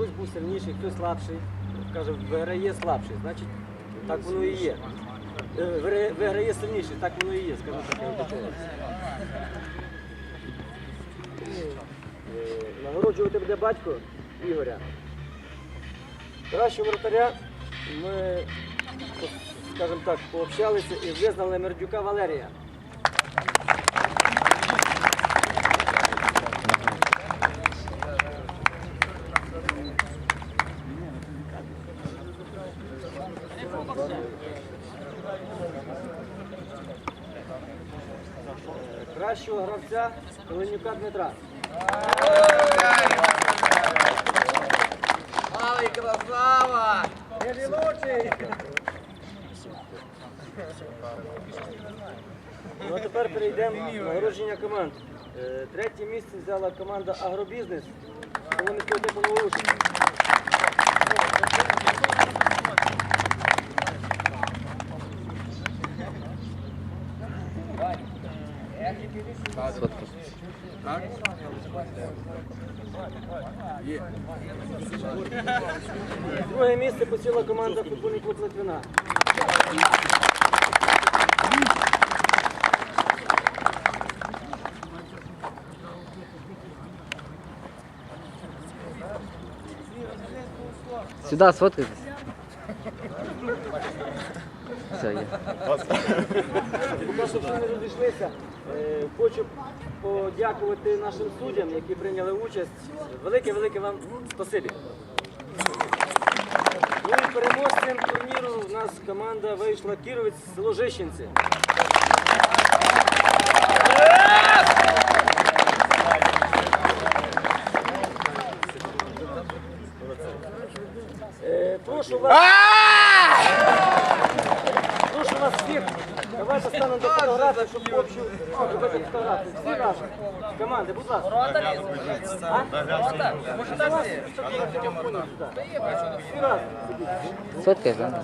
хтось був сильніший, хтось слабший. Каже, виграє слабший, значить так воно і є. Е, виграє- сильніший, так воно і є, скажу так. Е, Нагороджувати буде батько Ігоря. Кращого вратаря ми, скажімо так, пообщалися і визнали Мердюка Валерія. Кращого гравця Ленюка Дмитра. Ай, красава! Ну а тепер перейдемо до нагородження команд. Е, Третє місце взяла команда Агробізнес. Друге місце посіла команда футбольний клуб Литвина. Сюда сфоткайтесь. Все, є. Поки що всі не розійшлися. Е, Хочу подякувати нашим суддям, які прийняли участь. Велике-велике вам спасибі. Ну і переможцем турніру у нас команда вийшла Кіровець село Жищенці. Е, Прошу вас. Прошу вас всіх. Давайте станемо до щоб общу. Всі наші. Команди, будь ласка. А? Всі разом. Сфоткай, да?